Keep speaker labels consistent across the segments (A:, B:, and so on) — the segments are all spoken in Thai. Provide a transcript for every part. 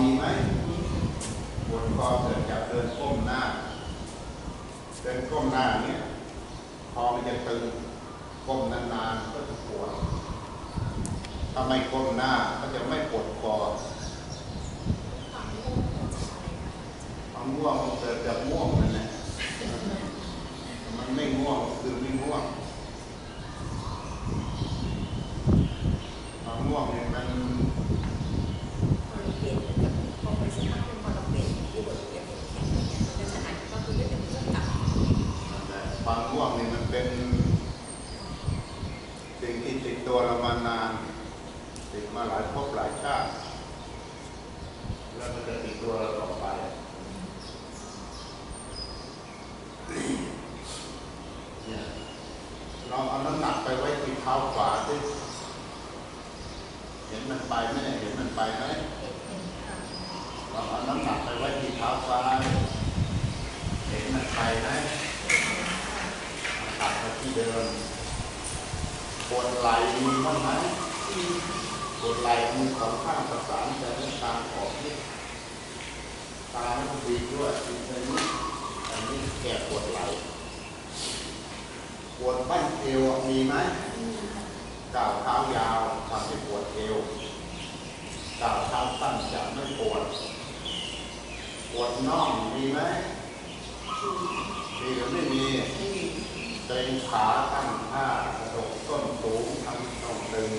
A: มีไหมปวดคอเกิดจากเดินก้มหน้า เดินก้มหน้าเนี่ยคอมันจะตึงก้มนานๆก็จะปวดถ้าไม่ก้มหน้าก็จะไม่ปวดคอความง่วงมันเกิดจากง่วงนั่นแหละมันไม่ง่วงคือไม่ง่วง ความง่วงเนี่ยมัน
B: มันเปลี่ยนจากพอไปสักพักหนึ่งพอเราเปลี่ยนที่บทเรียนแข็งเนี่ยมันจะชนะก็คือได้เป็นเรื่องกลับ
A: ความง่วงเนี่ยมันเป็นสิ่ง ที่ติดตัวเรามานานติดมาหลายภพหลายชาติแล้วมันจะติดตัวเราต่อไปเนี่ยลองเอาน้ำหนักไปไว้ที่เท้าขวาสิเห็นมันไปไหมเนี่ยเห็นมันไปไหมลองเอาน้ำหนักไปไว้ที่เท้าซ้ายเห็นมันไปไหมตัดมาที่เดิม วดไหล่มีบ้างไหมปวดไหล่มือสองข้างประสานกันแล้วตามออกนี่ตาไม่ต้องบีด้วยบีบไปนี้อันนี้แก้ปวดไหล่ปวดบั้นเอวมีไหมก้าวเท้ายาวทำให้ปวดเอวก้าวเท้าสั้นจะไม่ปวด ปวดน่องมีไหมมีหรือไม่มีเกรงขาตั้งท่ากระดกต้นสูงทำต้องตึง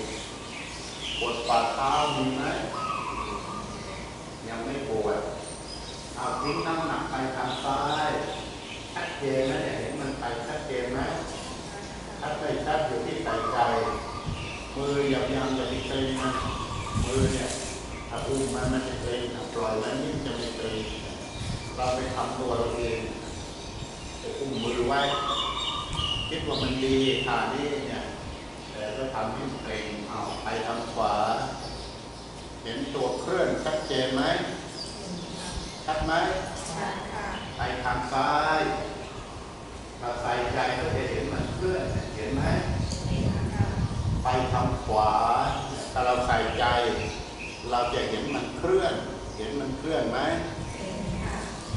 A: ปวดฝ่าเท้ามีไหมยังไม่ปวดเอาทิ้งน้ำหนักไปทางซ้ายชัดเจนไหมเนี่ยเห็นมันไปชัดเจนไหมชัดไปชัดอยู่ที่ใส่ใจมืออย่ายังอย่าไปเกรงนะมือเนี่ยถ้าอุ้มมันมันจะเกรงถ้าปล่อยไว้นี่มันจะไม่เกรงเราไปทำตัวเราเองไปอุ้มมือไว้คิดว่ามันดีท่านี้เนี่ย แต่ก็ทำให้เกรงเอาไปทางขวา เห็นตัวเคลื่อนชัดเจนไหมชัดไหมไปทางซ้ายถ้าใส่ใจก็จะเห็นมันเคลื่อนเห็นไหมไปทางขวาถ้าเราใส่ใจ เราจะเห็นมันเคลื่อน เห็นมันเคลื่อนไหม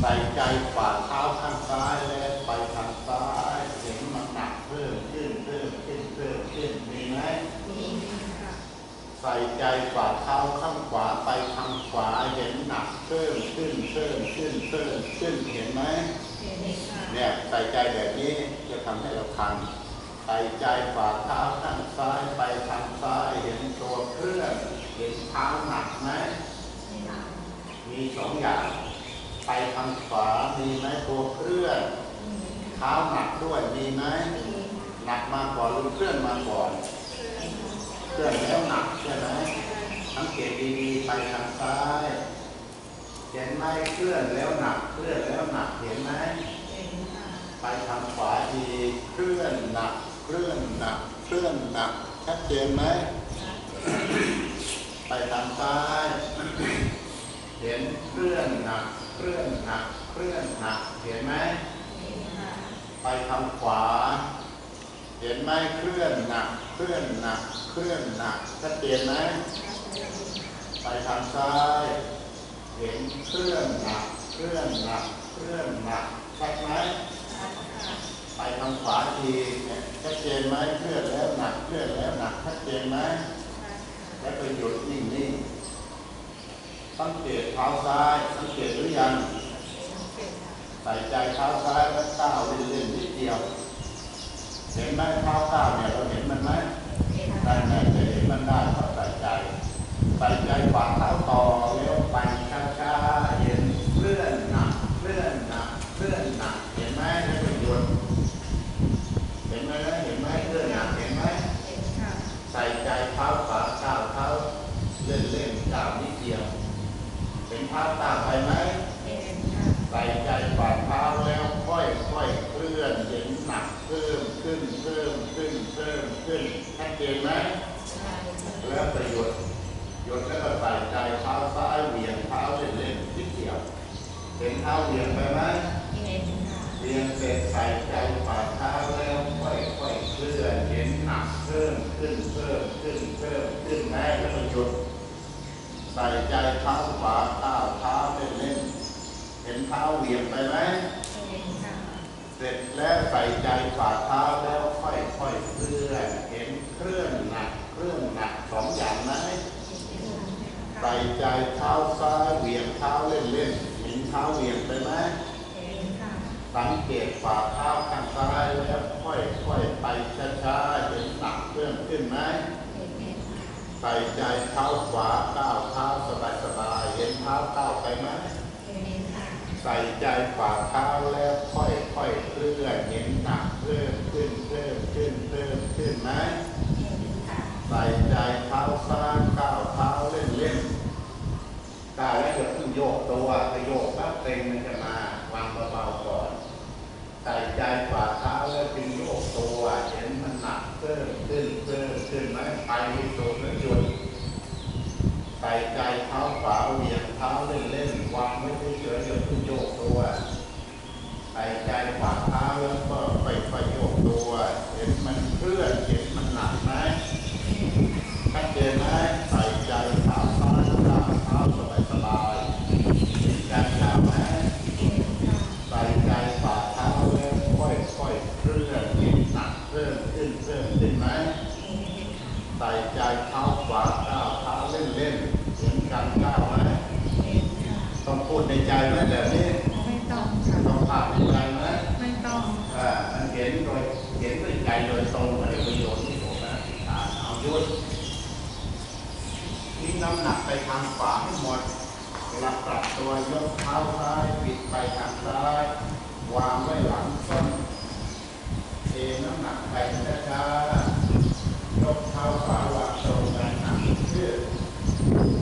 A: ใส่ใจฝ่าเท้าข้างซ้ายและไปทางซ้าย เห็นมันหนักเพิ่มขึ้นเพิ่มขึ้นเพิ่มขึ้นมีไหมใส่ใจฝ่าเท้าข้างขวาไปทางขวาเห็นหนักเพิ่มขึ้นเพิ่มขึ้นเพิ่มขึ้นเห็นไหมเนี่ยใส่ใจแบบนี้จะทำให้เราทันใส่ใจฝ่าเท้าข้างซ้ายไปทางซ้ายเห็นตัวเคลื่อนเห็นเท้าหนักไหมมีสองอย่าง ไปทางขวามีไหมตัวเคลื่อนเท้าหนักด้วยมีไหมหนักมาก่อนหรือเคลื่อนมาก่อนเค ลื่อนแล้วหนักใช่ไหมสังเกตดีๆไปทางซ้ายเห็นไหมเคลื่อนแล้วหนัก เคลื่อนแล้วหนักเห็นไหมไปทางขวาดีเคลื่อนหนัก เคลื่อนหนัก เคลื่อนหนักชัดเจนไหมไปทางซ้ายเห็นเคลื่อนหนัก เคลื่อนหนัก เคลื่อนหนักเห็นไหมไปทางขวา เห็นไหมเคลื่อนหนัก เคลื่อนหนัก เคลื่อนหนักชัดเจนไหมไปทางซ้าย เห็นเคลื่อนหนัก เคลื่อนหนัก เคลื่อนหนักชัดไหมไปทางขวาทีเนี่ยชัดเจนไหมเคลื่อนแล้วหนัก เคลื่อนแล้วหนักชัดเจนไหมแล้วก็หยุดนิ่งๆสังเกตเท้าซ้าย สังเกตหรือยังใส่ใจเท้าซ้ายแล้วก้าวเล่นๆนิดเดียว เห็นไหมเท้าก้าวเนี่ยเราเห็นมันไหมได้ไหมจะเห็นมันได้เพราะใส่ใจใส่ใจฝ่าเท้าต่อเลี้ยวไปช้าๆเห็นเลื่อนหนักเลื่อนหนักเลื่อนหนักเห็นไหมแล้วก็หยุดเห็นไหมเห็นไหมเลื่อนหนักเห็นไหมใส่ใจเท้าขวาก้าวเท้าเล่นเล่นก้าวนิดเดียวเห็นเท้าก้าวไปไหม
B: เจนไห
A: ม
B: แล้
A: วประโยช
B: น์หย
A: ดแล้วก็ใส่ใจเท้าซ้ายเหวี่ยงเท้าเสร็จเล่นๆทิศเกี่ยวเห็นเท้าเหวี่ยงไปไหม
B: เห
A: วี่ยงเสร็จใส่ใจฝ่าเท้าแล้วค่อยๆเคลื่อนเห็นหนักเพิ่มขึ้นเพิ่มขึ้นเพิ่มขึ้นได้แล้วก็หยุดใส่ใจเท้าขวาก้าวเท้าเสร็จเล่นๆเห็นเท้าเหวี่ยงไปไหม
B: เส
A: ร็จแล้วใส่ใจฝ่าเท้าแล้วค่อยๆเคลื่อนเห็น เคลื่อนหนักเคลื่อนหนักสองอย่างไหมใส่ใจเท้าซ้ายเหวี่ยงเท้าเล่นๆเห็นเท้าเหวี่ยงไปไหมสังเกตฝ่าเท้าข้างซ้ายแล้วค่อยๆไปช้าๆเห็นหนักเพิ่มขึ้นไหมใส่ใจเท้าขวาก้าวเท้าสบายๆเห็นเท้าก้าวไปไหมใส่ใจฝ่าเท้าแล้วค่อยๆเคลื่อนเห็นหนักเพิ่มขึ้นเพิ่มขึ้นเพิ่มขึ้นไหม
B: เห็นค่ะ
A: ใส่ใจเท้าซ้ายก้าวเท้าเล่นๆก้าวแล้วอย่าเพิ่งโยกตัวไปโยกปั๊บเต็งมันจะมาวางเบาๆก่อน ใส่ใจฝ่าเท้าแล้วจึงโยกตัวเห็นมันหนักเพิ่มขึ้นเพิ่มขึ้นไหมไปที่สุดแล้วหยุดใส่ใจ เท้าขวาเหวี่ยงเท้าเล่นๆวางไม่เฉยๆอย่าเพิ่งโยกตัวใส่ใจฝ่าเท้าแล้วก็ไปไปโยกตัวเห็นมันเคลื่อนเห็นมันหนักไหมชัดเจนไหมใส่ใจเท้าซ้ายก้าวเท้าสบายๆเห็นการก้าวไหมใส่ใจฝ่าเท้าแล้วค่อยๆเคลื่อนกเพิ่มขึ้นเพิ่มขึ้นไหม
B: เห็นเห็นค่ะ
A: ใส่ใจเท้าขวาก้าวเท้าเล่นๆเห็นการก้าวไหม
B: เห็นค่ะ
A: ต้องพู ดในใจไหมแบบนี้
B: ไม่ต้องค่ะ
A: ต้องภาพในใจไหม
B: ไม่ต้อง
A: อ่ามันเห็นโดยเห็นด้วยใจโดยตรงไม่ได้ประโยชน์ที่ผมนะอ่าเอายุดทิ้งน้ำหนักไปทางขวาให้หมดเวลาปรับตัวยกเท้าซ้ายปิดไปทางซ้ายวางไว้หลังส้นเทน้ำหนักไปช้าๆยกเท้าขวาวางตรงกันหนักขึ้น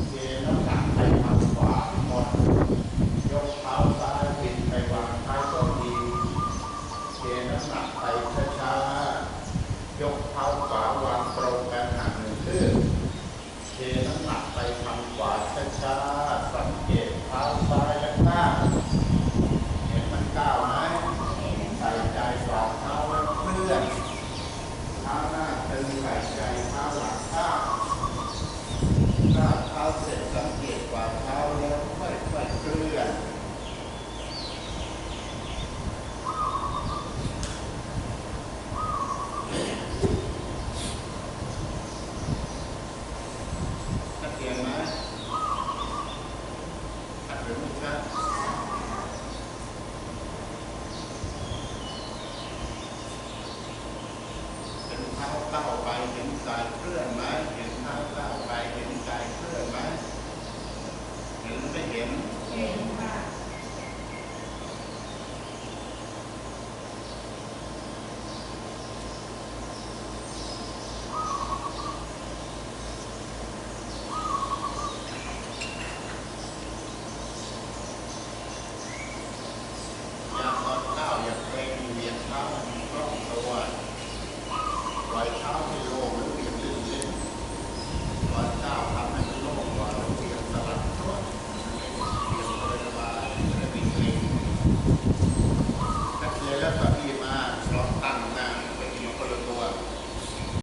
A: เทน้ำหนักไปทางขวาให้หมด ยกเท้าซ้ายปิดไปวางท้ายต้นดีเทน้ำหนักไปช้าๆยกเท้าขวาวางตรงกันหนักหนึ่งขึ้นเทน้ำหนักไปทางขวาช้าๆสังเกตเท้าซ้ายและก้าวเห็นมันก้าวไหม
B: เห็น
A: ใส่ใจฝ่าเท้าแล้วเคลื่อนเท้าหน้าตึงใส่ใจเท้าหลังก้าวก้าวเท้าเสร็จสังเกตฝ่าเท้าแล้วค่อยๆเคลื่อน ชัดเจนไหมชัดหรือไม่ชัดเห็นเท้าก้าวไปเห็นกายเคลื่อนไหมเห็